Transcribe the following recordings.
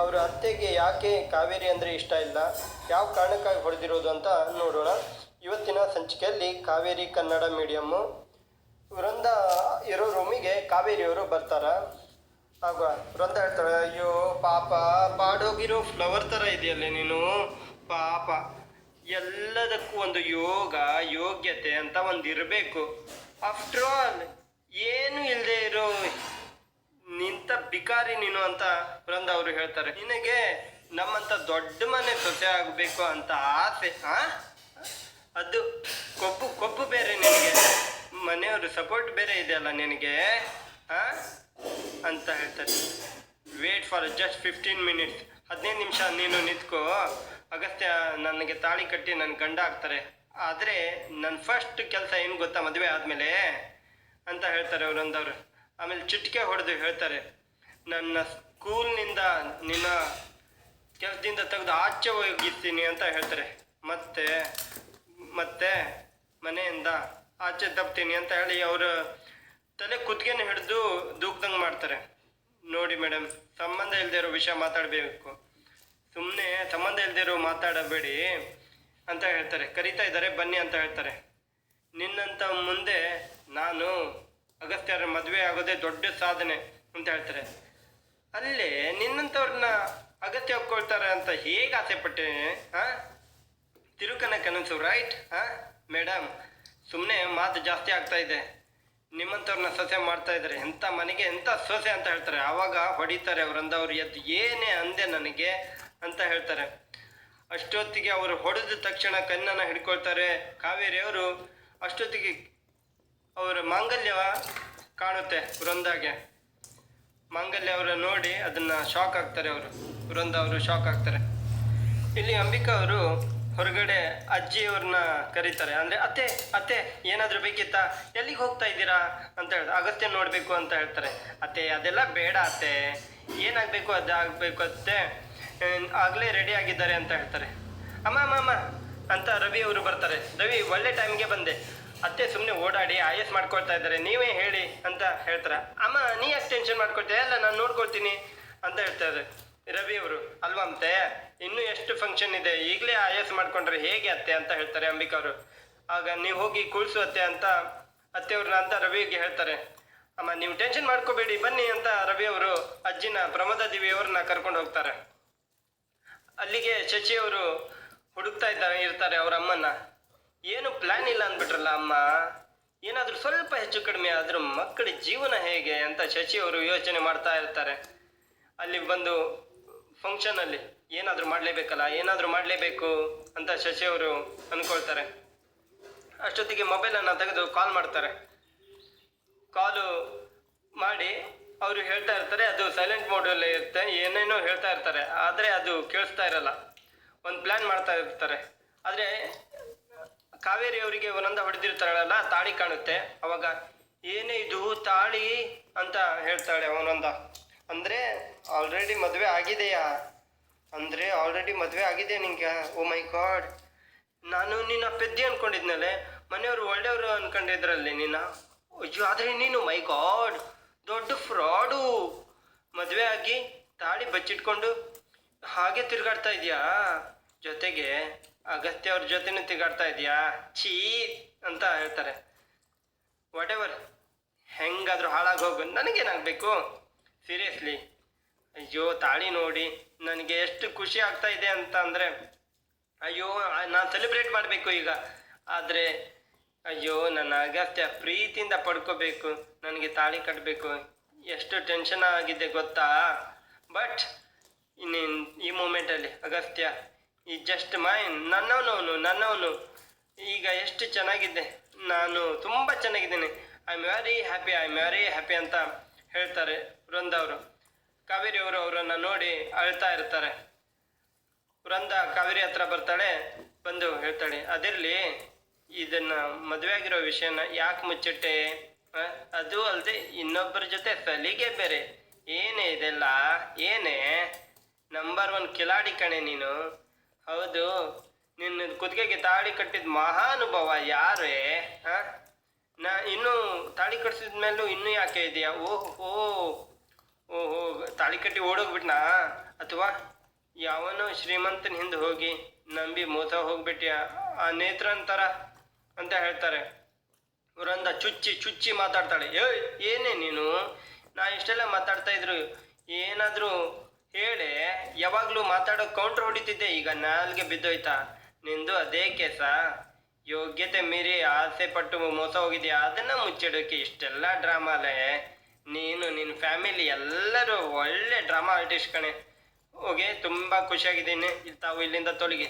ಅವರ ಅತ್ತೆಗೆ ಯಾಕೆ ಕಾವೇರಿ ಅಂದರೆ ಇಷ್ಟ ಇಲ್ಲ? ಯಾವ ಕಾರಣಕ್ಕಾಗಿ ಹೊಡೆದಿರೋದು ಅಂತ ನೋಡೋಣ. ಇವತ್ತಿನ ಸಂಚಿಕೆಯಲ್ಲಿ ಕಾವೇರಿ ಕನ್ನಡ ಮೀಡಿಯಮ್ಮು ವೃಂದ ಇರೋ ರೂಮಿಗೆ ಕಾವೇರಿಯವರು ಬರ್ತಾರ. ಆಗ ವೃಂದ ಹೇಳ್ತಾಳೆ, ಅಯ್ಯೋ, ಪಾಪ ಬಾಡೋಗಿರೋ ಫ್ಲವರ್ ಥರ ಇದೆಯಲ್ಲೇ ನೀನು? ಪಾಪ, ಎಲ್ಲದಕ್ಕೂ ಒಂದು ಯೋಗ, ಯೋಗ್ಯತೆ ಅಂತ ಒಂದು ಇರಬೇಕು ಆಫ್ಟರ್ ಆಲ್ ಏನು ಇಲ್ಲದೆ ಇರೋ ಬಿಕಾರಿ ನೀನು ಅಂತ ಬೃಂದ ಅವರು ಹೇಳ್ತಾರೆ. ನಿನಗೆ ನಮ್ಮಂತ ದೊಡ್ಡ ಮನೆ ಸೊಸೆ ಆಗಬೇಕು ಅಂತ ಆಸೆ ಹಾ ಅದು ಕೊಬ್ಬು ಕೊಬ್ಬು ಬೇರೆ ನಿನಗೆ. ಮನೆಯವರು ಸಪೋರ್ಟ್ ಬೇರೆ ಇದೆಯಲ್ಲ ನಿನಗೆ, ಆ? ಅಂತ ಹೇಳ್ತಾರೆ. Wait for just fifteen minutes ಹದಿನೈದು ನಿಮಿಷ ನೀನು ನಿಂತ್ಕೋ. ಅಗತ್ಯ ನನಗೆ ತಾಳಿ ಕಟ್ಟಿ ನನ್ನ ಗಂಡ ಆಗ್ತಾರೆ. ಆದರೆ ನನ್ನ ಫಸ್ಟ್ ಕೆಲಸ ಏನು ಗೊತ್ತಾ ಮದುವೆ ಆದಮೇಲೆ? ಅಂತ ಹೇಳ್ತಾರೆ ಅವರೊಂದವರು ಆಮೇಲೆ ಚಿಟಿಕೆ ಹೊಡೆದು ಹೇಳ್ತಾರೆ. ನನ್ನ ಸ್ಕೂಲ್ನಿಂದ ನಿನ್ನ ಕೆಲಸದಿಂದ ತೆಗೆದು ಆಚೆ ಹೋಗಿರ್ತೀನಿ ಅಂತ ಹೇಳ್ತಾರೆ. ಮತ್ತೆ ಮತ್ತೆ ಮನೆಯಿಂದ ಆಚೆ ತಪ್ತೀನಿ ಅಂತ ಹೇಳಿ ಅವರು ತಲೆ ಕುತ್ತಿಗೆನ ಹಿಡಿದು ದೂಕ್ದಂಗೆ ಮಾಡ್ತಾರೆ. ನೋಡಿ ಮೇಡಮ್ ಸಂಬಂಧ ಇಲ್ಲದೆ ಇರೋ ವಿಷಯ ಮಾತಾಡಬೇಕು. ಸುಮ್ಮನೆ ಸಂಬಂಧ ಇಲ್ಲದೆ ಇರೋ ಮಾತಾಡಬೇಡಿ ಅಂತ ಹೇಳ್ತಾರೆ. ಕರಿತಾ ಇದ್ದಾರೆ, ಬನ್ನಿ ಅಂತ ಹೇಳ್ತಾರೆ. ನಿನ್ನಂತ ಮುಂದೆ ನಾನು ಅಗಸ್ತ್ಯರ ಮದುವೆ ಆಗೋದೇ ದೊಡ್ಡ ಸಾಧನೆ ಅಂತ ಹೇಳ್ತಾರೆ. ಅಲ್ಲೇ ನಿನ್ನಂಥವ್ರನ್ನ ಅಗತ್ಯ ಒಪ್ಕೊಳ್ತಾರೆ ಅಂತ ಹೇಗೆ ಆಸೆ ಪಟ್ಟೆ, ಹಾಂ? ತಿರುಕನ ಕನಸು ರೈಟ್ ಹಾ? ಮೇಡಮ್ ಸುಮ್ಮನೆ ಮಾತು ಜಾಸ್ತಿ ಆಗ್ತಾ ಇದೆ. ನಿಮ್ಮಂಥವ್ರನ್ನ ಸೊಸೆ ಮಾಡ್ತಾ ಇದ್ದಾರೆ ಎಂಥ ಮನೆಗೆ ಎಂಥ ಸೊಸೆ ಅಂತ ಹೇಳ್ತಾರೆ. ಆವಾಗ ಹೊಡಿತಾರೆ ಅವ್ರಂದವ್ರು ಎದ್ದು ಏನೇ ಅಂದೆ ನನಗೆ ಅಂತ ಹೇಳ್ತಾರೆ. ಅಷ್ಟೊತ್ತಿಗೆ ಅವರು ಹೊಡೆದ ತಕ್ಷಣ ಕಣ್ಣನ್ನು ಹಿಡ್ಕೊಳ್ತಾರೆ. ಕಾವೇರಿ ಅವರು ಅಷ್ಟೊತ್ತಿಗೆ ಅವರ ಮಾಂಗಲ್ಯ ಕಾಣುತ್ತೆ ವೃಂದಾಗೆ. ಮಾಂಗಲ್ಯ ಅವರ ನೋಡಿ ಅದನ್ನ ಶಾಕ್ ಆಗ್ತಾರೆ ಅವರು. ವೃಂದ ಅವರು ಶಾಕ್ ಆಗ್ತಾರೆ. ಇಲ್ಲಿ ಅಂಬಿಕಾ ಅವರು ಹೊರಗಡೆ ಅಜ್ಜಿಯವ್ರನ್ನ ಕರೀತಾರೆ. ಅಂದ್ರೆ, ಅತ್ತೆ ಅತ್ತೆ, ಏನಾದರೂ ಬೇಕಿತ್ತಾ? ಎಲ್ಲಿಗೆ ಹೋಗ್ತಾ ಇದ್ದೀರಾ? ಅಂತ ಹೇಳ್ತಾರೆ. ಅಗತ್ಯ ನೋಡಬೇಕು ಅಂತ ಹೇಳ್ತಾರೆ. ಅತ್ತೆ, ಅದೆಲ್ಲ ಬೇಡ ಅತ್ತೆ. ಏನಾಗಬೇಕು ಅದು ಆಗಬೇಕು ಅತ್ತೆ ಆಗ್ಲೇ ರೆಡಿ ಆಗಿದ್ದಾರೆ ಅಂತ ಹೇಳ್ತಾರೆ. ಅಮ್ಮ ಅಮ್ಮ ಅಮ್ಮ, ಅಂತ ರವಿ ಅವರು ಬರ್ತಾರೆ. ರವಿ, ಒಳ್ಳೆ ಟೈಮ್ಗೆ ಬಂದೆ. ಅತ್ತೆ ಸುಮ್ಮನೆ ಓಡಾಡಿ ಐ ಎಸ್ ಮಾಡ್ಕೊಳ್ತಾ ಇದ್ದಾರೆ. ನೀವೇ ಹೇಳಿ ಅಂತ ಹೇಳ್ತಾರೆ. ಅಮ್ಮ, ನೀ ಯಾಕೆ ಟೆನ್ಷನ್ ಮಾಡ್ಕೊಳ್ತೀಯ? ಅಲ್ಲ ನಾನು ನೋಡ್ಕೊಳ್ತೀನಿ ಅಂತ ಹೇಳ್ತಾರೆ. ರವಿ ಅವರು, ಅಲ್ವಾ ಅಂತೆ ಇನ್ನೂ ಎಷ್ಟು ಫಂಕ್ಷನ್ ಇದೆ? ಈಗಲೇ ಐ ಎಸ್ ಮಾಡ್ಕೊಂಡ್ರೆ ಹೇಗೆ ಅತ್ತೆ? ಅಂತ ಹೇಳ್ತಾರೆ ಅಂಬಿಕಾ ಅವರು. ಆಗ, ನೀವು ಹೋಗಿ ಕೂಳ್ಸು ಅತ್ತೆ ಅಂತ ಅತ್ತೆಯವ್ರನ್ನ ಅಂತ ರವಿಗೆ ಹೇಳ್ತಾರೆ. ಅಮ್ಮ, ನೀವು ಟೆನ್ಷನ್ ಮಾಡ್ಕೋಬೇಡಿ, ಬನ್ನಿ ಅಂತ ರವಿ ಅವರು ಅಜ್ಜಿನ ಪ್ರಮೋದ ದೇವಿಯವ್ರನ್ನ ಕರ್ಕೊಂಡು ಹೋಗ್ತಾರೆ. ಅಲ್ಲಿಗೆ ಶಚಿಯವರು ಹುಡುಕ್ತಾ ಇದ್ದಾರೆ, ಇರ್ತಾರೆ ಅವರ ಅಮ್ಮನ್ನ. ಏನು ಪ್ಲಾನ್ ಇಲ್ಲ ಅಂದ್ಬಿಟ್ರಲ್ಲ ಅಮ್ಮ? ಏನಾದರೂ ಸ್ವಲ್ಪ ಹೆಚ್ಚು ಕಡಿಮೆ ಆದರೂ ಮಕ್ಕಳ ಜೀವನ ಹೇಗೆ ಅಂತ ಶಶಿ ಅವರು ಯೋಚನೆ ಮಾಡ್ತಾ ಇರ್ತಾರೆ. ಅಲ್ಲಿ ಬಂದು ಫಂಕ್ಷನಲ್ಲಿ ಏನಾದರೂ ಮಾಡಲೇಬೇಕಲ್ಲ, ಏನಾದರೂ ಮಾಡಲೇಬೇಕು ಅಂತ ಶಶಿ ಅವರು ಅಂದ್ಕೊಳ್ತಾರೆ ಅಷ್ಟೊತ್ತಿಗೆ ಮೊಬೈಲನ್ನು ತೆಗೆದು ಕಾಲ್ ಮಾಡ್ತಾರೆ. ಕಾಲು ಮಾಡಿ ಅವರು ಹೇಳ್ತಾ ಇರ್ತಾರೆ, ಅದು ಸೈಲೆಂಟ್ ಮೋಡಲ್ಲಿ ಇರುತ್ತೆ, ಏನೇನೋ ಹೇಳ್ತಾ ಇರ್ತಾರೆ, ಆದರೆ ಅದು ಕೇಳಿಸ್ತಾ ಇರಲ್ಲ. ಒಂದು ಪ್ಲ್ಯಾನ್ ಮಾಡ್ತಾ ಇರ್ತಾರೆ. ಆದರೆ ಕಾವೇರಿ ಅವರಿಗೆ ಒಂದೊಂದ ಹೊಡೆದಿರ್ತಾಳಲ್ಲ ತಾಳಿ ಕಾಣುತ್ತೆ. ಅವಾಗ ಏನೇ ಇದು ತಾಳಿ ಅಂತ ಹೇಳ್ತಾಳೆ ಅವನೊಂದ. ಅಂದರೆ ಆಲ್ರೆಡಿ ಮದುವೆ ಆಗಿದೆಯಾ? ಅಂದರೆ ಆಲ್ರೆಡಿ ಮದುವೆ ಆಗಿದೆ ನಿಂಗೆ? ಓ ಮೈ ಗಾಡ್ ನಾನು ನಿನ್ನ ಪೆದ್ದಿ ಅನ್ಕೊಂಡಿದ್ನಲ್ಲೇ. ಮನೆಯವರು ಒಳ್ಳೆಯವರು ಅನ್ಕೊಂಡಿದ್ರಲ್ಲಿ ನಿನ್ನ ಅಯ್ಯೋ, ಆದರೆ ನೀನು ಮೈ ಗಾಡ್ ದೊಡ್ಡ ಫ್ರಾಡು. ಮದುವೆ ಆಗಿ ತಾಳಿ ಬಚ್ಚಿಟ್ಕೊಂಡು ಹಾಗೆ ತಿರುಗಾಡ್ತಾ ಇದೆಯಾ? ಜೊತೆಗೆ ಅಗತ್ಯ ಅವ್ರ ಜೊತೆನೂ ತಿಗಾಡ್ತಾ ಇದೆಯಾ? ಛೀ ಅಂತ ಹೇಳ್ತಾರೆ. ವಾಟ್ ಎವರ್ ಹೆಂಗಾದ್ರೂ ಹಾಳಾಗಿ ಹೋಗು ನನಗೇನಾಗಬೇಕು? ಸೀರಿಯಸ್ಲಿ ಅಯ್ಯೋ, ತಾಳಿ ನೋಡಿ. ನನಗೆ ಎಷ್ಟು ಖುಷಿ ಆಗ್ತಾ ಇದೆ ಅಂತ ಅಂದರೆ, ಅಯ್ಯೋ ನಾನು ಸೆಲೆಬ್ರೇಟ್ ಮಾಡಬೇಕು ಈಗ. ಆದರೆ, ಅಯ್ಯೋ, ನನ್ನ ಅಗತ್ಯ ಪ್ರೀತಿಯಿಂದ ಪಡ್ಕೋಬೇಕು. ನನಗೆ ತಾಳಿ ಕಟ್ಟಬೇಕು ಎಷ್ಟು ಟೆನ್ಷನ್ ಆಗಿದೆ ಗೊತ್ತಾ? ಬಟ್ ಇನ್ನೇನು, ಈ ಮೂಮೆಂಟಲ್ಲಿ ಅಗತ್ಯ ಈ ಜಸ್ಟ್ ಮೈನ್ ನನ್ನವನವನು, ನನ್ನವನು. ಈಗ ಎಷ್ಟು ಚೆನ್ನಾಗಿದೆ. ನಾನು ತುಂಬ ಚೆನ್ನಾಗಿದ್ದೇನೆ. I am very happy I am very happy ಅಂತ ಹೇಳ್ತಾರೆ ವೃಂದ ಅವರು. ಕಾವೇರಿ ಅವರು ಅವರನ್ನು ನೋಡಿ ಅಳ್ತಾ ಇರ್ತಾರೆ. ವೃಂದ ಕಾವೇರಿ ಹತ್ರ ಬರ್ತಾಳೆ, ಬಂದು ಹೇಳ್ತಾಳೆ, ಅದಿರಲಿ, ಇದನ್ನು ಮದುವೆ ಆಗಿರೋ ವಿಷಯನ ಯಾಕೆ ಮುಚ್ಚಿಟ್ಟೆ? ಅದು ಅಲ್ಲದೆ ಇನ್ನೊಬ್ಬರ ಜೊತೆ ಸಲಿಗೆ ಬೇರೆ. ಏನೇ ಇದೆಲ್ಲ? ಏನೇ? ನಂಬರ್ ಒನ್ ಕಿಲಾಡಿ ಕಣೆ ನೀನು. ಹೌದು, ನಿನ್ನ ಕುತ್ತಿಗೆಗೆ ತಾಳಿ ಕಟ್ಟಿದ ಮಹಾನುಭವ ಯಾರೇ, ಹಾ? ನಾ ಇನ್ನೂ ತಾಳಿ ಕಟ್ಟಿಸಿದ ಮೇಲೂ ಇನ್ನೂ ಯಾಕೆ ಇದೆಯಾ? ಓಹ್ ಓಹೋ ತಾಳಿ ಕಟ್ಟಿ ಓಡೋಗ್ಬಿಟ್ನಾ? ಅಥವಾ ಯಾವನೋ ಶ್ರೀಮಂತನ ಹಿಂದೆ ಹೋಗಿ ನಂಬಿ ಮೋಸ ಹೋಗ್ಬಿಟ್ಟಿಯ ಆ ನೇತ್ರ ಅಂತಾರ ಅಂತ ಹೇಳ್ತಾರೆ. ವೃಂದ ಚುಚ್ಚಿ ಚುಚ್ಚಿ ಮಾತಾಡ್ತಾಳೆ. ಏ ಏನೇ ನೀನು? ನಾ ಇಷ್ಟೆಲ್ಲ ಮಾತಾಡ್ತಾ ಇದ್ರು. ಏನಾದರೂ ಹೇಳೆ ಯಾವಾಗಲೂ ಮಾತಾಡೋ ಕೌಂಟ್ರ್ ಹೊಡಿತಿದ್ದೆ, ಈಗ ನಾಲ್ಗೆ ಬಿದ್ದೋಯ್ತಾ? ನಿಂದು ಅದೇ ಕೇಸ ಯೋಗ್ಯತೆ ಮೀರಿ ಆಸೆ ಪಟ್ಟು ಮೋಸ ಹೋಗಿದ್ಯಾ? ಅದನ್ನ ಮುಚ್ಚಿಡೋಕೆ ಇಷ್ಟೆಲ್ಲ ಡ್ರಾಮಾಲೇ ನೀನು ನಿನ್ನ ಫ್ಯಾಮಿಲಿ ಎಲ್ಲರೂ ಒಳ್ಳೆ ಡ್ರಾಮಾ ಆರ್ಟಿಸ್ಟ್ ಕಣೆ. ಹೋಗಿ, ತುಂಬ ಖುಷಿಯಾಗಿದ್ದೀನಿ. ಇಲ್ಲಿ ತಾವು ಇಲ್ಲಿಂದ ತೊಲಗಿ.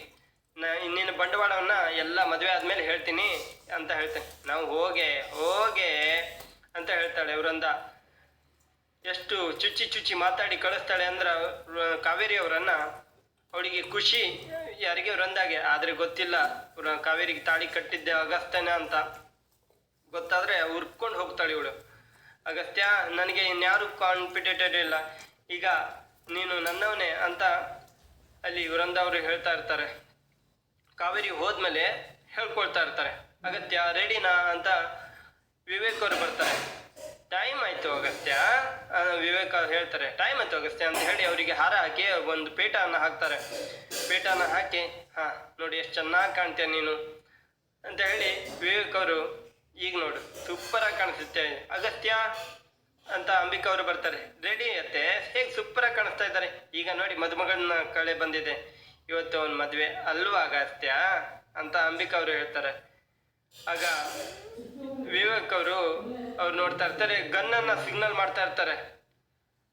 ನಾ ಇನ್ನಿನ ಬಂಡವಾಳವನ್ನ ಎಲ್ಲ ಮದುವೆ ಆದ್ಮೇಲೆ ಹೇಳ್ತೀನಿ ಅಂತ ಹೇಳ್ತೇನೆ. ನಾವು ಹೋಗೆ ಹೋಗೆ ಅಂತ ಹೇಳ್ತಾಳೆ ವೃಂದ ಎಷ್ಟು ಚುಚ್ಚಿ ಚುಚ್ಚಿ ಮಾತಾಡಿ ಕಳಿಸ್ತಾಳೆ ಅಂದ್ರೆ ಕಾವೇರಿ ಅವರನ್ನ ಅವಳಿಗೆ ಖುಷಿ, ಯಾರಿಗೆ ವೃಂದಾಗೆ ಆದ್ರೆ ಗೊತ್ತಿಲ್ಲ ಕಾವೇರಿಗೆ ತಾಳಿ ಕಟ್ಟಿದ್ದೆ ಅಗಸ್ತ್ಯನ ಅಂತ. ಗೊತ್ತಾದ್ರೆ ಉರ್ಕೊಂಡು ಹೋಗ್ತಾಳೆ ಇವಳು. ಅಗಸ್ತ್ಯ, ನನಗೆ ಇನ್ಯಾರು ಕಾನ್ಫಿಡೆಂಟ್ ಇಲ್ಲ. ಈಗ ನೀನು ನನ್ನವನೇ ಅಂತ ಅಲ್ಲಿ ವೃಂದ ಅವರು ಹೇಳ್ತಾ ಇರ್ತಾರೆ. ಕಾವೇರಿ ಹೋದ್ಮೇಲೆ ಹೇಳ್ಕೊಳ್ತಾ ಇರ್ತಾರೆ. ಅಗತ್ಯ ರೆಡಿನಾ ಅಂತ ವಿವೇಕ್ ಅವರು ಬರ್ತಾರೆ. ಟೈಮ್ ಆಯ್ತು ಅಗಸ್ತ್ಯ. ವಿವೇಕ ಹೇಳ್ತಾರೆ ಟೈಮ್ ಆಯ್ತು ಅಗಸ್ತ್ಯ ಅಂತ ಹೇಳಿ ಅವರಿಗೆ ಹಾರ ಹಾಕಿ ಒಂದು ಪೇಟನ ಹಾಕ್ತಾರೆ. ಪೇಟಾನ ಹಾಕಿ, ಹಾ, ನೋಡಿ ಎಷ್ಟು ಚೆನ್ನಾಗಿ ಕಾಣ್ತೀಯ ನೀನು ಅಂತ ಹೇಳಿ ವಿವೇಕ್ ಅವರು, ಈಗ ನೋಡು ಸೂಪರ್ ಆಗಿ ಕಾಣಿಸುತ್ತೆ ಅಗಸ್ತ್ಯ ಅಂತ ಅಂಬಿಕಾ ಅವರು ಬರ್ತಾರೆ. ರೆಡಿ ಅತ್ತೆ, ಹೇಗೆ ಸೂಪರ್ ಆಗಿ ಕಾಣಿಸ್ತಾ ಇದ್ದಾರೆ? ಈಗ ನೋಡಿ ಮದುಮಗಳನ್ನ ಕಳೆ ಬಂದಿದೆ. ಇವತ್ತು ಅವನ ಮದುವೆ ಅಲ್ವಾ ಅಗಸ್ತ್ಯ? ಅಂತ ಅಂಬಿಕಾ ಅವರು ಹೇಳ್ತಾರೆ. ಆಗ ವಿವೇಕ್ ಅವರು, ಅವ್ರು ನೋಡ್ತಾ ಇರ್ತಾರೆ, ಗನ್ನನ್ನ ಸಿಗ್ನಲ್ ಮಾಡ್ತಾ ಇರ್ತಾರೆ.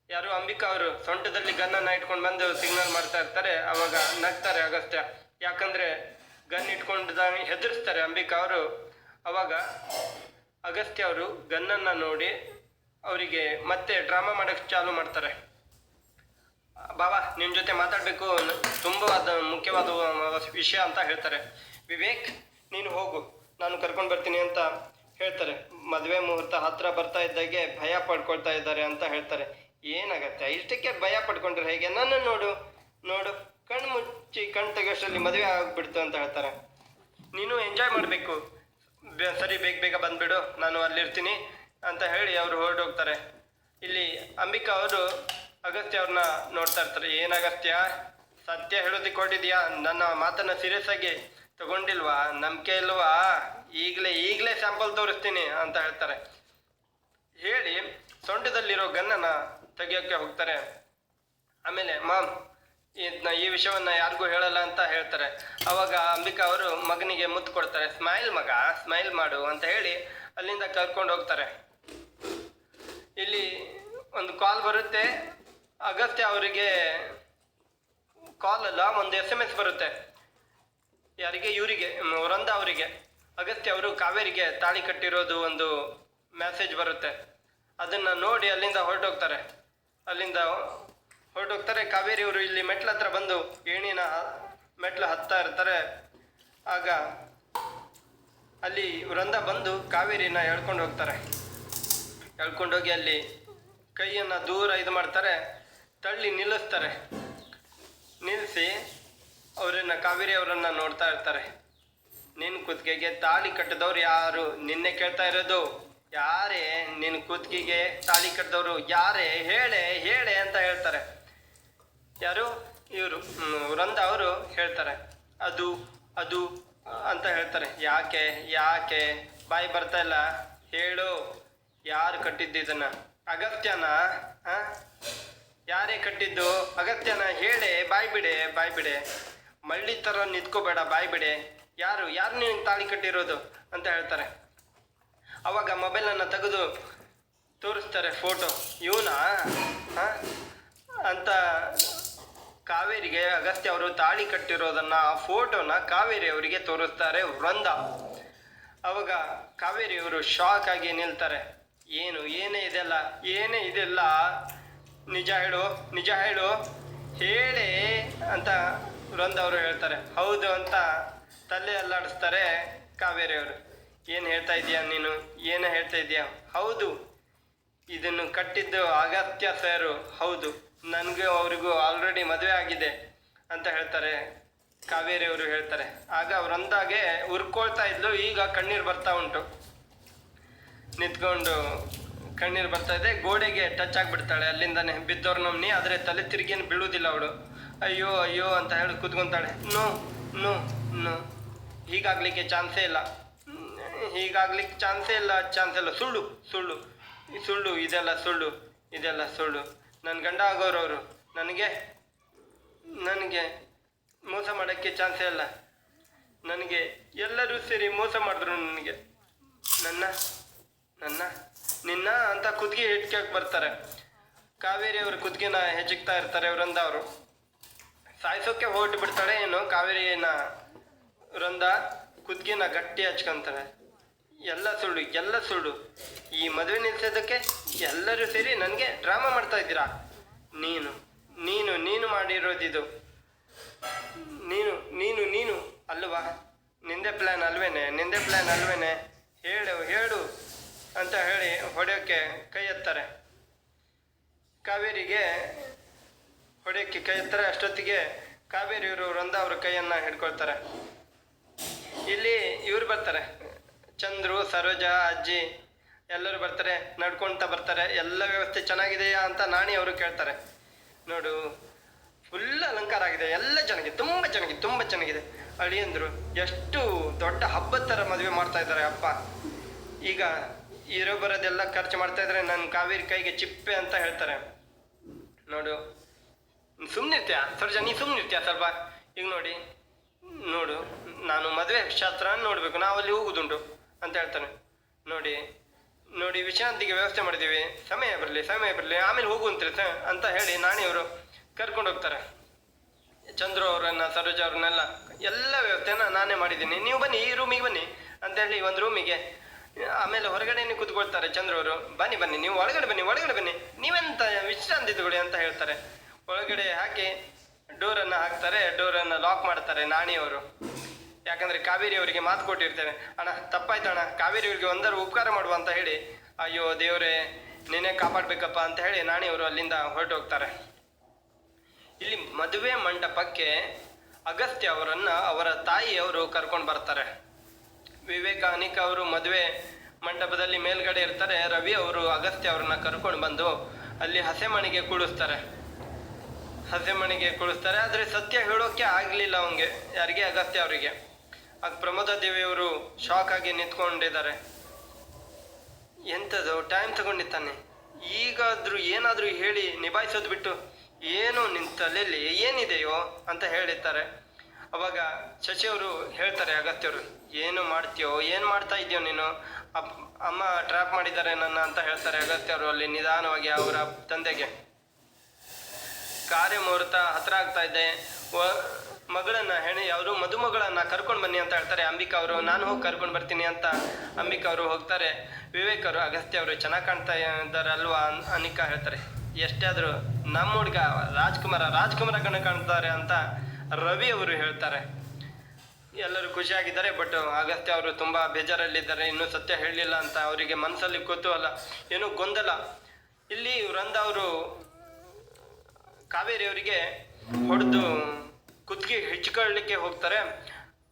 ಯಾರು? ಅಂಬಿಕಾ ಅವರು. ಸೊಂಟದಲ್ಲಿ ಗನ್ನನ್ನು ಇಟ್ಕೊಂಡು ಬಂದು ಸಿಗ್ನಲ್ ಮಾಡ್ತಾ ಇರ್ತಾರೆ, ಅವಾಗ ನಗ್ತಾರೆ ಅಗಸ್ತ್ಯ ಯಾಕಂದ್ರೆ ಗನ್ ಇಟ್ಕೊಂಡು ಹೆದರ್ಸ್ತಾರೆ ಅಂಬಿಕಾ ಅವರು. ಅವಾಗ ಅಗಸ್ತ್ಯ ಅವರು ಗನ್ನನ್ನು ನೋಡಿ ಅವರಿಗೆ ಮತ್ತೆ ಡ್ರಾಮಾ ಮಾಡೋಕೆ ಚಾಲು ಮಾಡ್ತಾರೆ. ಬಾಬಾ ನಿಮ್ಮ ಜೊತೆ ಮಾತಾಡಬೇಕು. ತುಂಬವಾದ, ಮುಖ್ಯವಾದ ವಿಷಯ ಅಂತ ಹೇಳ್ತಾರೆ. ವಿವೇಕ್, ನೀನು ಹೋಗು. ನಾನು ಕರ್ಕೊಂಡು ಬರ್ತೀನಿ ಅಂತ ಹೇಳ್ತಾರೆ, ಮದುವೆ ಮುಹೂರ್ತ ಹತ್ರ ಬರ್ತಾ ಇದ್ದಾಗೆ ಭಯ ಪಡ್ಕೊಳ್ತಾ ಇದ್ದಾರೆ ಅಂತ ಹೇಳ್ತಾರೆ. ಏನಾಗತ್ತೆ? ಇಷ್ಟಕ್ಕೆ ಭಯ ಪಡ್ಕೊಂಡ್ರೆ ಹೇಗೆ? ನನ್ನ ನೋಡು ನೋಡು, ಕಣ್ಣು ಮುಚ್ಚಿ ಕಣ್ಣು ತೆಗೋಷ್ಟರಲ್ಲಿ ಮದುವೆ ಆಗ್ಬಿಡ್ತು ಅಂತ ಹೇಳ್ತಾರೆ. ನೀನು ಎಂಜಾಯ್ ಮಾಡಬೇಕು. ಸರಿ, ಬೇಗ ಬೇಗ ಬಂದ್ಬಿಡು, ನಾನು ಅಲ್ಲಿರ್ತೀನಿ ಅಂತ ಹೇಳಿ ಅವರು ಹೊರಟೋಗ್ತಾರೆ. ಇಲ್ಲಿ ಅಂಬಿಕಾ ಅವರು ಅಗಸ್ತ್ಯ ಅವ್ರನ್ನ ನೋಡ್ತಾ ಇರ್ತಾರೆ. ಏನಾಗತ್ಯ ಸತ್ಯ ಹೇಳೋದಕ್ಕೆ ಕೊಟ್ಟಿದ್ಯಾ ನನ್ನ ಮಾತನ್ನ ಸೀರಿಯಸ್ ಆಗಿ ತಗೊಂಡಿಲ್ವಾ? ನಂಬಿಕೆ ಇಲ್ವಾ? ಈಗಲೇ ಈಗಲೇ ಸ್ಯಾಂಪಲ್ ತೋರಿಸ್ತೀನಿ ಅಂತ ಹೇಳ್ತಾರೆ. ಹೇಳಿ, ಸೊಂಟದಲ್ಲಿರೋ ಗನ್ನನ್ನ ತೆಗಿಯೋಕ್ಕೆ ಹೋಗ್ತಾರೆ. ಆಮೇಲೆ, ಮಾಮ್ ಇದನ್ನ ಈ ವಿಷಯವನ್ನ ಯಾರಿಗೂ ಹೇಳಲ್ಲ ಅಂತ ಹೇಳ್ತಾರೆ. ಅವಾಗ ಅಂಬಿಕಾ ಅವರು ಮಗನಿಗೆ ಮುತ್ತು ಕೊಡ್ತಾರೆ, ಸ್ಮೈಲ್ ಮಗ, ಸ್ಮೈಲ್ ಮಾಡು ಅಂತ ಹೇಳಿ ಅಲ್ಲಿಂದ ಕರ್ಕೊಂಡು ಹೋಗ್ತಾರೆ. ಇಲ್ಲಿ ಒಂದು ಕಾಲ್ ಬರುತ್ತೆ. ಅಗತ್ಯ ಅವರಿಗೆ ಕಾಲ್ ಅಲ್ಲ, ಒಂದು ಎಸ್ ಎಂ ಎಸ್ ಬರುತ್ತೆ. ಯಾರಿಗೆ? ಇವರಿಗೆ, ವೃಂದ ಅವರಿಗೆ. ಅಗತ್ಯ ಅವರು ಕಾವೇರಿಗೆ ತಾಳಿ ಕಟ್ಟಿರೋದು ಒಂದು ಮೆಸೇಜ್ ಬರುತ್ತೆ. ಅದನ್ನ ನೋಡಿ ಅಲ್ಲಿಂದ ಹೊರಟೋಗ್ತಾರೆ. ಅಲ್ಲಿಂದ ಹೊರಟೋಗ್ತಾರೆ. ಕಾವೇರಿ ಅವರು ಇಲ್ಲಿ ಮೆಟ್ಲ ಹತ್ರ ಬಂದು ಏಣಿನ ಮೆಟ್ಲು ಹತ್ತಾ ಇರ್ತಾರೆ. ಆಗ ಅಲ್ಲಿ ವೃಂದ ಬಂದು ಕಾವೇರಿನ ಎಳ್ಕೊಂಡು ಹೋಗ್ತಾರೆ. ಎಳ್ಕೊಂಡೋಗಿ ಅಲ್ಲಿ ಕೈಯನ್ನು ದೂರ ಇದು ಮಾಡ್ತಾರೆ. ತಳ್ಳಿ ನಿಲ್ಲಿಸ್ತಾರೆ. ನಿಲ್ಲಿಸಿ ಅವರನ್ನು, ಕಾವೇರಿ ಅವರನ್ನು ನೋಡ್ತಾ ಇರ್ತಾರೆ. ನಿನ್ನ ಕುತ್ತಿಗೆಗೆ ತಾಳಿ ಕಟ್ಟಿದವ್ರು ಯಾರು? ನಿನ್ನೆ ಕೇಳ್ತಾ ಇರೋದು. ಯಾರೇ ನಿನ್ನ ಕುತ್ತಿಗೆಗೆ ತಾಳಿ ಕಟ್ಟಿದವರು? ಯಾರೇ? ಹೇಳೆ ಹೇಳೆ ಅಂತ ಹೇಳ್ತಾರೆ. ಯಾರು? ಇವರು. ವೃಂದ ಅವರು ಹೇಳ್ತಾರೆ. ಅದು ಅದು ಅಂತ ಹೇಳ್ತಾರೆ. ಯಾಕೆ ಯಾಕೆ? ಬಾಯಿ ಬರ್ತಾ ಇಲ್ಲ. ಹೇಳು. ಯಾರು ಕಟ್ಟಿದ್ದು ಇದನ್ನ? ಅಗತ್ಯನ? ಯಾರೇ ಕಟ್ಟಿದ್ದು? ಅಗತ್ಯನ? ಹೇಳೆ, ಬಾಯ್ ಬಿಡೆ ಬಾಯ್ ಬಿಡೆ. ಮಳ್ಳಿ ಥರ ನಿಂತ್ಕೋಬೇಡ, ಬಾಯ್ ಬಿಡೆ. ಯಾರು ಯಾರು ನೀನು ತಾಳಿ ಕಟ್ಟಿರೋದು ಅಂತ ಹೇಳ್ತಾರೆ. ಅವಾಗ ಮೊಬೈಲನ್ನು ತೆಗೆದು ತೋರಿಸ್ತಾರೆ ಫೋಟೋ ಇವನಾ? ಅಂತ ಕಾವೇರಿಗೆ ಅಗಸ್ತ್ಯ ಅವರು ತಾಳಿ ಕಟ್ಟಿರೋದನ್ನ ಆ ಫೋಟೋನ ಕಾವೇರಿ ಅವರಿಗೆ ತೋರಿಸ್ತಾರೆ ವೃಂದ. ಅವಾಗ ಕಾವೇರಿ ಅವರು ಶಾಕ್ ಆಗಿ ನಿಲ್ತಾರೆ. ಏನು, ಏನೇ ಇದೆಲ್ಲ ಏನೇ ಇದೆಲ್ಲ? ನಿಜ ಹೇಳು ನಿಜ ಹೇಳು, ಹೇಳಿ ಅಂತ ವೃಂದ ಅವರು ಹೇಳ್ತಾರೆ. ಹೌದು ಅಂತ ತಲೆ ಅಲ್ಲಾಡಿಸ್ತಾರೆ ಕಾವೇರಿಯವರು. ಏನು ಹೇಳ್ತಾ ಇದೀಯಾ ನೀನು? ಏನು ಹೇಳ್ತಾ ಇದೀಯಾ? ಹೌದು. ಇದನ್ನು ಕಟ್ಟಿದ್ದು ಅಗತ್ಯ ಸರ್. ಹೌದು. ನನಗೂ ಅವರಿಗೂ ಆಲ್ರೆಡಿ ಮದುವೆ ಆಗಿದೆ ಅಂತ ಹೇಳ್ತಾರೆ ಕಾವೇರಿ ಅವರು ಹೇಳ್ತಾರೆ. ಆಗ ವೃಂದಾಗೆ ಉರ್ಕೊಳ್ತಾ ಇದ್ಲು. ಈಗ ಕಣ್ಣೀರು ಬರ್ತಾ ಉಂಟು. ನಿಂತ್ಕೊಂಡು ಕಣ್ಣೀರು ಬರ್ತಾ ಇದೆ. ಗೋಡೆಗೆ ಟಚ್ ಆಗಿಬಿಡ್ತಾಳೆ. ಅಲ್ಲಿಂದಾನೆ ಬಿದ್ದವ್ರ ನಮ್ನಿ. ಆದರೆ ತಲೆ ತಿರುಗೇನು ಬೀಳುವುದಿಲ್ಲ ಅವಳು. ಅಯ್ಯೋ ಅಯ್ಯೋ ಅಂತ ಹೇಳಿ ಕೂತ್ಕೊಂತಾಳೆ. ನೋ ನೋ ನೋ ಹೀಗಾಗ್ಲಿಕ್ಕೆ ಚಾನ್ಸೇ ಇಲ್ಲ. ಹೀಗಾಗ್ಲಿಕ್ಕೆ ಚಾನ್ಸೇ ಇಲ್ಲ, ಚಾನ್ಸ್ ಇಲ್ಲ. ಸುಳ್ಳು ಸುಳ್ಳು. ಸುಳ್ಳು, ಇದೆಲ್ಲ ಸುಳ್ಳು ಇದೆಲ್ಲ ಸುಳ್ಳು. ನನ್ನ ಗಂಡ ಆಗೋರವರು, ನನಗೆ ನನಗೆ ಮೋಸ ಮಾಡೋಕ್ಕೆ ಚಾನ್ಸೇ ಇಲ್ಲ. ನನಗೆ ಎಲ್ಲರೂ ಸೇರಿ ಮೋಸ ಮಾಡಿದ್ರು ನನಗೆ. ನನ್ನ ನನ್ನ, ನಿನ್ನ ಅಂತ ಕುದ್ಗೆ ಹಿಡ್ಕಕ್ಕೆ ಬರ್ತಾರೆ. ಕಾವೇರಿ ಅವರು ಕುದ್ಗೆನ ಹೆಚ್ಚಿಗ್ತಾ ಇರ್ತಾರೆ, ಅವರಂದವರು. ಅವರು ಸಾಯಿಸೋಕೆ ಹೊರಟು ಬಿಡ್ತಾಳೆ ಏನು, ಕಾವೇರಿನ ವೃಂದ, ಕುದ್ಗಿನ ಗಟ್ಟಿ ಹಚ್ಕೊಂತಾರೆ ಎಲ್ಲ ಸುಳ್ಳು ಎಲ್ಲ ಸುಳ್ಳು. ಈ ಮದುವೆ ನಿಲ್ಸೋದಕ್ಕೆ ಎಲ್ಲರೂ ಸೇರಿ ನನಗೆ ಡ್ರಾಮಾ ಮಾಡ್ತಾ ಇದ್ದೀರಾ? ನೀನು ನೀನು ನೀನು ಮಾಡಿರೋದಿದು. ನೀನು ನೀನು ನೀನು. ಅಲ್ವಾ? ನಿಂದೆ ಪ್ಲ್ಯಾನ್ ಅಲ್ವೇನೆ, ನಿಂದೆ ಪ್ಲ್ಯಾನ್ ಅಲ್ವೇನೆ? ಹೇಳು ಹೇಳು ಅಂತ ಹೇಳಿ ಹೊಡೆಯೋಕ್ಕೆ ಕೈ ಎತ್ತಾರೆ. ಕಾವೇರಿಗೆ ಹೊಡೆಯೋಕ್ಕೆ ಕೈ ಎತ್ತಾರೆ. ಅಷ್ಟೊತ್ತಿಗೆ ಕಾವೇರಿಯವರು ವೃಂದ ಅವ್ರ ಕೈಯನ್ನು ಹಿಡ್ಕೊಳ್ತಾರೆ. ಇಲ್ಲಿ ಇವ್ರು ಬರ್ತಾರೆ. ಚಂದ್ರು, ಸರೋಜ, ಅಜ್ಜಿ ಎಲ್ಲರೂ ಬರ್ತಾರೆ ನಡ್ಕೊಳ್ತಾ ಬರ್ತಾರೆ, ಎಲ್ಲ ವ್ಯವಸ್ಥೆ ಚೆನ್ನಾಗಿದೆಯಾ ಅಂತ ನಾಣಿ ಅವರು ಕೇಳ್ತಾರೆ. ನೋಡು ಫುಲ್ ಅಲಂಕಾರ ಆಗಿದೆ, ಎಲ್ಲ ಚೆನ್ನಾಗಿದೆ, ತುಂಬ ಚೆನ್ನಾಗಿದೆ ತುಂಬ ಚೆನ್ನಾಗಿದೆ. ಅಳಿಯಂದ್ರು ಎಷ್ಟು ದೊಡ್ಡ ಹಬ್ಬದ ಥರ ಮದುವೆ ಮಾಡ್ತಾ ಇದ್ದಾರೆ ಅಪ್ಪ. ಈಗ ಇರೋ ಬರೋದೆಲ್ಲ ಖರ್ಚು ಮಾಡ್ತಾ ಇದ್ದಾರೆ ನನ್ನ ಕಾವೇರಿ ಕೈಗೆ ಚಿಪ್ಪೆ ಅಂತ ಹೇಳ್ತಾರೆ. ನೋಡು ಸುಮ್ಮನಿರ್ತೀಯ ಸರ್ಜ, ನೀ ಸುಮ್ಮನಿರ್ತೀಯ ಸ್ವಲ್ಪ ಈಗ ನೋಡಿ, ನೋಡು ನಾನು ಮದುವೆ ಶಾಸ್ತ್ರ ನೋಡಬೇಕು. ನಾವು ಅಲ್ಲಿ ಹೋಗುದುಂಟು ಅಂತ ಹೇಳ್ತಾನೆ. ನೋಡಿ ನೋಡಿ ವಿಶ್ರಾಂತಿಗೆ ವ್ಯವಸ್ಥೆ ಮಾಡಿದ್ದೀವಿ. ಸಮಯ ಬರಲಿ ಸಮಯ ಬರಲಿ, ಆಮೇಲೆ ಹೋಗುವಂತ್ರಿ ಸ, ಅಂತ ಹೇಳಿ ನಾಣಿಯವರು ಕರ್ಕೊಂಡು ಹೋಗ್ತಾರೆ. ಚಂದ್ರು ಅವರನ್ನ, ಸರೋಜ ಅವ್ರನ್ನೆಲ್ಲ, ಎಲ್ಲ ವ್ಯವಸ್ಥೆನ ನಾನೇ ಮಾಡಿದ್ದೀನಿ. ನೀವು ಬನ್ನಿ, ಈ ರೂಮಿಗೆ ಬನ್ನಿ ಅಂತ ಹೇಳಿ ಒಂದು ರೂಮಿಗೆ ಆಮೇಲೆ ಹೊರಗಡೆನೇ ಕೂತ್ಕೊಳ್ತಾರೆ ಚಂದ್ರು ಅವರು. ಬನ್ನಿ ಬನ್ನಿ, ನೀವು ಒಳಗಡೆ ಬನ್ನಿ ಒಳಗಡೆ ಬನ್ನಿ. ನೀವೆಂತ ವಿಶ್ರಾಂತಿ ತಗೊಳ್ಳಿ ಅಂತ ಹೇಳ್ತಾರೆ. ಒಳಗಡೆ ಹಾಕಿ ಡೋರನ್ನು ಹಾಕ್ತಾರೆ ಡೋರನ್ನು ಲಾಕ್ ಮಾಡ್ತಾರೆ ನಾಣಿಯವರು. ಯಾಕಂದ್ರೆ ಕಾವೇರಿ ಅವರಿಗೆ ಮಾತು ಕೊಟ್ಟಿರ್ತೇನೆ ಅಣ್ಣ ತಪ್ಪಾಯ್ತಣ್ಣ ಕಾವೇರಿ ಅವರಿಗೆ ಒಂದರ ಉಪಕಾರ ಮಾಡುವ ಅಂತ ಹೇಳಿ, ಅಯ್ಯೋ ದೇವರೇ ನೀನೇ ಕಾಪಾಡ್ಬೇಕಪ್ಪ ಅಂತ ಹೇಳಿ ನಾಣಿಯವರು ಅಲ್ಲಿಂದ ಹೊರಟು ಹೋಗ್ತಾರೆ ಇಲ್ಲಿ ಮದುವೆ ಮಂಟಪಕ್ಕೆ ಅಗಸ್ತ್ಯ ಅವರನ್ನ ಅವರ ತಾಯಿಯವರು ಕರ್ಕೊಂಡು ಬರ್ತಾರೆ. ವಿವೇಕ, ಅನಿಕ ಅವರು ಮದುವೆ ಮಂಟಪದಲ್ಲಿ ಮೇಲ್ಗಡೆ ಇರ್ತಾರೆ. ರವಿ ಅವರು ಅಗಸ್ತ್ಯ ಅವ್ರನ್ನ ಕರ್ಕೊಂಡು ಬಂದು ಅಲ್ಲಿ ಹಸೆಮಣಿಗೆ ಕೂಡಿಸ್ತಾರೆ. ಹಸೆಮಣಿಗೆ ಕೂಡಿಸ್ತಾರೆ. ಆದರೆ ಸತ್ಯ ಹೇಳೋಕೆ ಆಗಲಿಲ್ಲ ಅವನಿಗೆ ಯಾರಿಗೆ? ಅಗಸ್ತ್ಯ ಅವರಿಗೆ. ಆಗ ಪ್ರಮೋದ ದೇವಿಯವರು ಶಾಕ್ ಆಗಿ ನಿಂತ್ಕೊಂಡಿದ್ದಾರೆ. ಎಂಥದ್ದು? ಟೈಮ್ ತಗೊಂಡಿದ್ದಾನೆ. ಈಗಾದರೂ ಏನಾದರೂ ಹೇಳಿ ನಿಭಾಯಿಸೋದು ಬಿಟ್ಟು ಏನು ನಿನ್ನ ತಲೆಯಲ್ಲಿ ಏನಿದೆಯೋ ಅಂತ ಹೇಳಿರ್ತಾರೆ ಅವಾಗ ಶಶಿಯವರು ಹೇಳ್ತಾರೆ ಅಗತ್ಯವರು, ಏನು ಮಾಡ್ತೀಯೋ, ಏನು ಮಾಡ್ತಾ ಇದೆಯೋ ನೀನು? ಅಮ್ಮ ಟ್ರ್ಯಾಪ್ ಮಾಡಿದ್ದಾರೆ ನನ್ನ ಅಂತ ಹೇಳ್ತಾರೆ ಅಗತ್ಯವರು ಅಲ್ಲಿ ನಿಧಾನವಾಗಿ ಅವರ ತಂದೆಗೆ. ಕಾರ್ಯ ಮುಹೂರ್ತ ಹತ್ರ ಆಗ್ತಾ ಇದೆ ಮಗಳನ್ನ ಹೆಣೆ, ಅವರು ಮದುಮಗಳನ್ನ ಕರ್ಕೊಂಡು ಬನ್ನಿ ಅಂತ ಹೇಳ್ತಾರೆ. ಅಂಬಿಕಾ ಅವರು, ನಾನು ಹೋಗಿ ಕರ್ಕೊಂಡು ಬರ್ತೀನಿ ಅಂತ ಅಂಬಿಕಾ ಅವರು ಹೋಗ್ತಾರೆ. ವಿವೇಕ್ ಅವರು, ಅಗಸ್ತ್ಯ ಅವರು ಚೆನ್ನಾಗಿ ಕಾಣ್ತಾ ಇದ್ದಾರೆ ಅಲ್ವಾ? ಅನ್- ಅನಿಕಾ ಹೇಳ್ತಾರೆ. ಎಷ್ಟೇ ಆದರೂ ನಮ್ಮ ಹುಡುಗ ರಾಜ್ಕುಮಾರ ರಾಜ್ಕುಮಾರ ಕಣ ಕಾಣ್ತಾರೆ ಅಂತ ರವಿ ಅವರು ಹೇಳ್ತಾರೆ. ಎಲ್ಲರೂ ಖುಷಿಯಾಗಿದ್ದಾರೆ, ಬಟ್ ಅಗಸ್ತ್ಯ ಅವರು ತುಂಬ ಬೇಜಾರಲ್ಲಿದ್ದಾರೆ. ಇನ್ನೂ ಸತ್ಯ ಹೇಳಲಿಲ್ಲ ಅಂತ ಅವರಿಗೆ ಮನಸ್ಸಲ್ಲಿ ಅಲ್ಲ ಏನು ಗೊಂದಲ. ಇಲ್ಲಿ ವೃಂದ ಅವರು ಕಾವೇರಿ ಅವರಿಗೆ ಹೊಡೆದು ಕುತ್ತಿಗೆ ಹೆಚ್ಚಿಕೊಳ್ಳಿಕ್ಕೆ ಹೋಗ್ತಾರೆ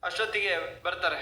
ಅಷ್ಟೊತ್ತಿಗೆ ಬರ್ತಾರೆ